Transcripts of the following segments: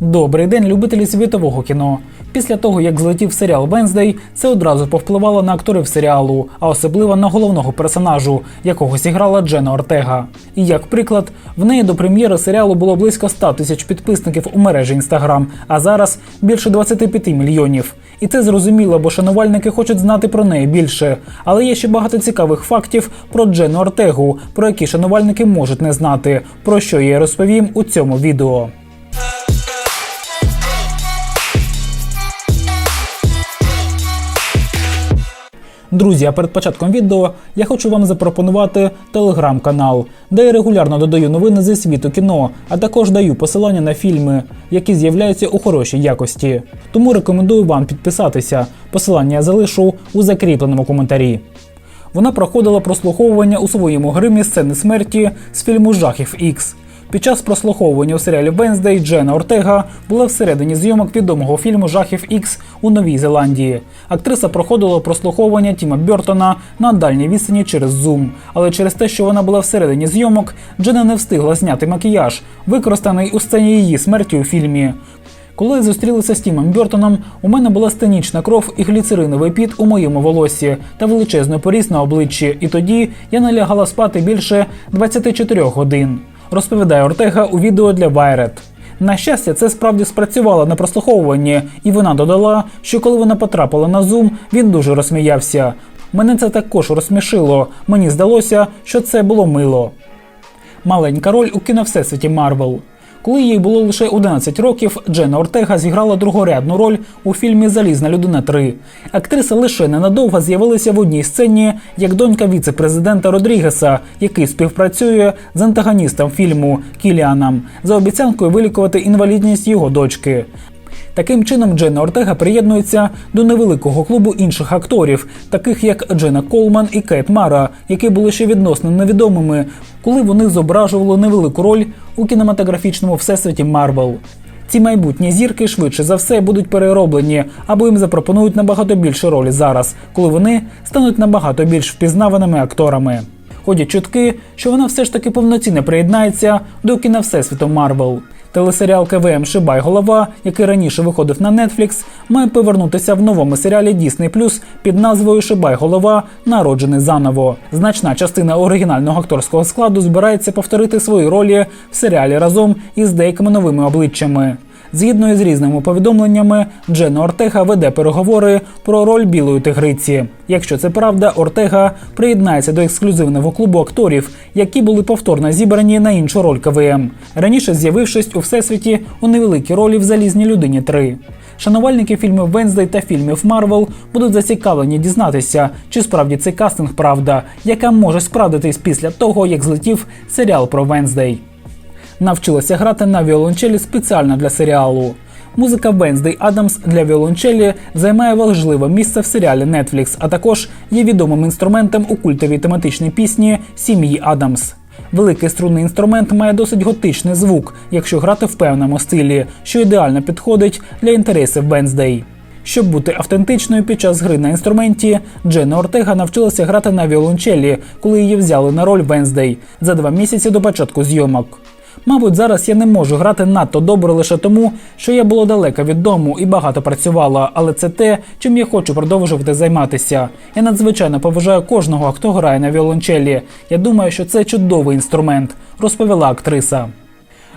Добрий день, любителі світового кіно. Після того, як злетів серіал Венздей, це одразу повпливало на акторів серіалу, а особливо на головного персонажу, якого зіграла Джена Ортега. І як приклад, в неї до прем'єри серіалу було близько 100 тисяч підписників у мережі Інстаграм, а зараз більше 25 мільйонів. І це зрозуміло, бо шанувальники хочуть знати про неї більше. Але є ще багато цікавих фактів про Джену Ортегу, про які шанувальники можуть не знати, про що я розповім у цьому відео. Друзі, а перед початком відео я хочу вам запропонувати телеграм-канал, де я регулярно додаю новини зі світу кіно, а також даю посилання на фільми, які з'являються у хорошій якості. Тому рекомендую вам підписатися. Посилання я залишу у закріпленому коментарі. Вона проходила прослуховування у своєму гримі сцени смерті з фільму Жахів Ікс. Під час прослуховування у серіалі Венздей Джена Ортега була всередині зйомок відомого фільму Жахів Ікс у Новій Зеландії. Актриса проходила прослуховування Тіма Бьортона на дальній відстані через Zoom. Але через те, що вона була всередині зйомок, Джена не встигла зняти макіяж, використаний у сцені її смерті у фільмі. Коли зустрілися з Тімом Бьортоном, у мене була стенічна кров і гліцериновий піт у моєму волосі та величезний поріз на обличчі, і тоді я не лягала спати більше 24 годин. Розповідає Ортега у відео для Wired. На щастя, це справді спрацювало на прослуховуванні, і вона додала, що коли вона потрапила на Zoom, він дуже розсміявся. Мене це також розсмішило. Мені здалося, що це було мило. Маленька роль у кіновсесвіті Марвел. Коли їй було лише 11 років, Джена Ортега зіграла другорядну роль у фільмі Залізна людина 3». Актриса лише ненадовго з'явилася в одній сцені як донька віце-президента Родрігеса, який співпрацює з антагоністом фільму Кіліаном за обіцянкою вилікувати інвалідність його дочки. Таким чином, Джена Ортега приєднується до невеликого клубу інших акторів, таких як Джена Колман і Кейт Мара, які були ще відносно невідомими, коли вони зображували невелику роль у кінематографічному всесвіті Марвел. Ці майбутні зірки швидше за все будуть перероблені або їм запропонують набагато більше ролі зараз, коли вони стануть набагато більш впізнаваними акторами. Ходять чутки, що вона все ж таки повноцінно приєднається до кіна Всесвіту Марвел. Телесеріал КВМ Шибай Голова, який раніше виходив на Netflix, має повернутися в новому серіалі Disney Plus під назвою Шибай Голова Народжений заново. Значна частина оригінального акторського складу збирається повторити свої ролі в серіалі разом із деякими новими обличчями. Згідно із різними повідомленнями, Джена Ортега веде переговори про роль білої тигриці. Якщо це правда, Ортега приєднається до ексклюзивного клубу акторів, які були повторно зібрані на іншу роль КВМ, раніше з'явившись у всесвіті у невеликій ролі в залізній людині 3». Шанувальники фільмів Венздей та фільмів Марвел будуть зацікавлені дізнатися, чи справді цей кастинг правда, яка може справдитись після того, як злетів серіал про Венздей навчилася грати на віолончелі спеціально для серіалу. Музика Венздей Адамс для віолончелі займає важливе місце в серіалі Netflix, а також є відомим інструментом у культовій тематичній пісні Сім'ї Адамс. Великий струнний інструмент має досить готичний звук, якщо грати в певному стилі, що ідеально підходить для інтересів Венздей. Щоб бути автентичною під час гри на інструменті, Джена Ортега навчилася грати на віолончелі, коли її взяли на роль Венздей за два місяці до початку зйомок. Мабуть, зараз я не можу грати надто добре лише тому, що я була далека від дому і багато працювала, але це те, чим я хочу продовжувати займатися. Я надзвичайно поважаю кожного, хто грає на віолончелі. Я думаю, що це чудовий інструмент, розповіла актриса.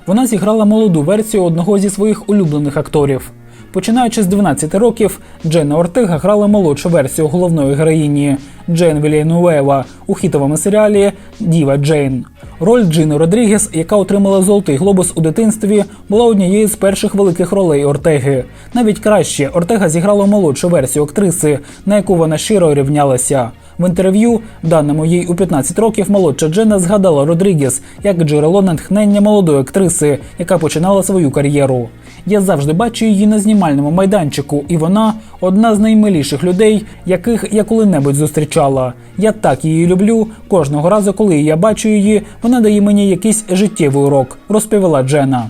Вона зіграла молоду версію одного зі своїх улюблених акторів. Починаючи з 12 років, Дженна Ортега грала молодшу версію головної героїні Джейн Вільянуева у хітовому серіалі Діва Джейн. Роль Джини Родрігес, яка отримала золотий глобус у дитинстві, була однією з перших великих ролей Ортеги. Навіть краще Ортега зіграла молодшу версію актриси, на яку вона щиро рівнялася. В інтерв'ю, даному їй у 15 років, молодша Джена згадала Родрігес як джерело натхнення молодої актриси, яка починала свою кар'єру. Я завжди бачу її на знімальному майданчику, і вона одна з наймиліших людей, яких я коли-небудь зустрічала. Я так її люблю. Кожного разу, коли я бачу її, вона дає мені якийсь життєвий урок, розповіла Джена.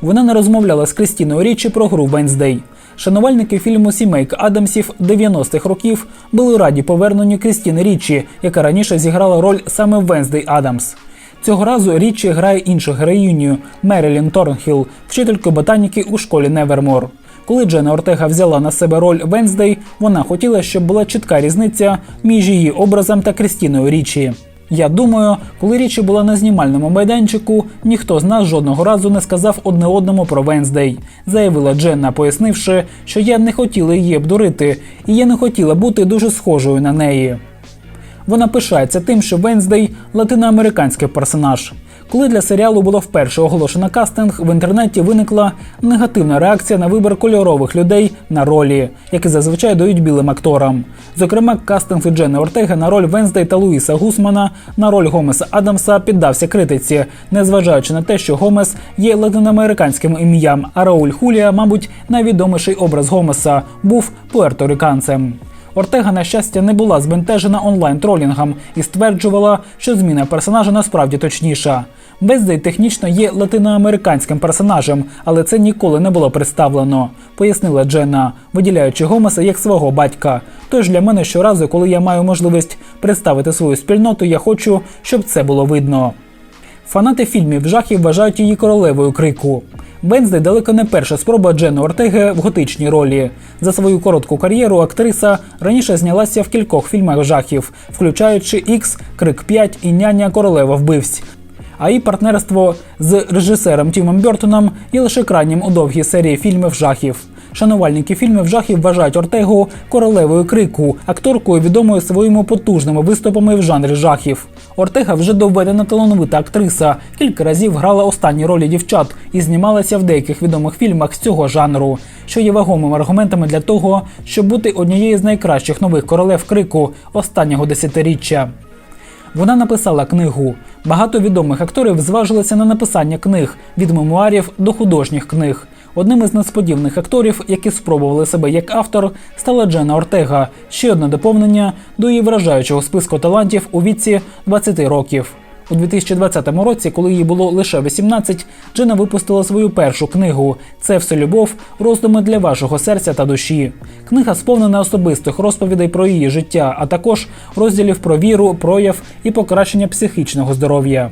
Вона не розмовляла з Крістіною Річі про гру Венздей. Шанувальники фільму Сімейка Адамсів 90-х років були раді поверненню Крістіни Річі, яка раніше зіграла роль саме Венздей Адамс. Цього разу Річі грає іншу героїню Мерілін Торнхіл, вчительку ботаніки у школі Невермор. Коли Джена Ортега взяла на себе роль Венздей, вона хотіла, щоб була чітка різниця між її образом та Крістіною Річі. Я думаю, коли Річі була на знімальному майданчику, ніхто з нас жодного разу не сказав одне одному про Венздей, заявила Дженна, пояснивши, що я не хотіла її обдурити, і я не хотіла бути дуже схожою на неї. Вона пишається тим, що Венздей латиноамериканський персонаж. Коли для серіалу було вперше оголошено кастинг, в інтернеті виникла негативна реакція на вибір кольорових людей на ролі, які зазвичай дають білим акторам. Зокрема, кастинг Джени Ортега на роль Венздей та Луїса Гусмана на роль Гомеса Адамса піддався критиці, незважаючи на те, що Гомес є латиноамериканським ім'ям, а Рауль Хулія, мабуть, найвідоміший образ Гомеса, був пуерториканцем. Ортега, на щастя, не була збентежена онлайн-тролінгом і стверджувала, що зміна персонажа насправді точніша. Бездей технічно є латиноамериканським персонажем, але це ніколи не було представлено, пояснила Дженна, виділяючи Гомеса як свого батька. Тож для мене щоразу, коли я маю можливість представити свою спільноту, я хочу, щоб це було видно. Фанати фільмів жахів вважають її королевою крику. Венздей далеко не перша спроба Джени Ортеги в готичній ролі. За свою коротку кар'єру актриса раніше знялася в кількох фільмах жахів, включаючи Ікс, Крик 5 і Няня Королева вбивць. А її партнерство з режисером Тімом Бертоном є лише крайнім у довгій серії фільмів жахів. Шанувальники фільмів жахів вважають Ортегу королевою крику, акторкою відомою своїми потужними виступами в жанрі жахів. Ортега вже доведена талановита актриса. Кілька разів грала останні ролі дівчат і знімалася в деяких відомих фільмах з цього жанру, що є вагомими аргументами для того, щоб бути однією з найкращих нових королев крику останнього десятиріччя. Вона написала книгу. Багато відомих акторів зважилися на написання книг від мемуарів до художніх книг. Одним із несподіваних акторів, які спробували себе як автор, стала Джена Ортега. Ще одне доповнення до її вражаючого списку талантів у віці 20 років. У 2020 році, коли їй було лише 18, Джина випустила свою першу книгу Це все любов, роздуми для вашого серця та душі. Книга сповнена особистих розповідей про її життя, а також розділів про віру, прояв і покращення психічного здоров'я.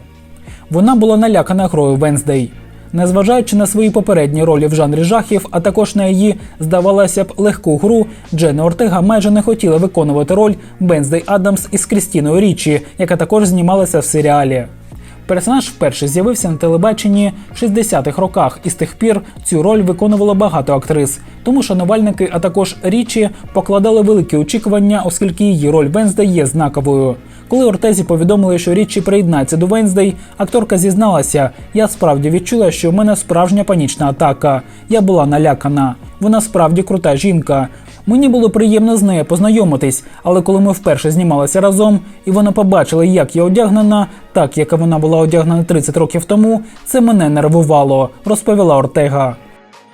Вона була налякана грою Венздей. Незважаючи на свої попередні ролі в жанрі жахів, а також на її, здавалося б, легку гру, Дженна Ортега майже не хотіла виконувати роль Бенздей Адамс із Крістіною Річі, яка також знімалася в серіалі. Персонаж вперше з'явився на телебаченні в 60-х роках, і з тих пір цю роль виконувало багато актрис. Тому шанувальники, а також Річі, покладали великі очікування, оскільки її роль Венздей є знаковою. Коли Ортезі повідомили, що Річі приєднається до Венздей, акторка зізналася: я справді відчула, що в мене справжня панічна атака. Я була налякана. Вона справді крута жінка. Мені було приємно з нею познайомитись, але коли ми вперше знімалися разом, і вона побачила, як я одягнена, так як вона була одягнена 30 років тому, це мене нервувало, розповіла Ортега.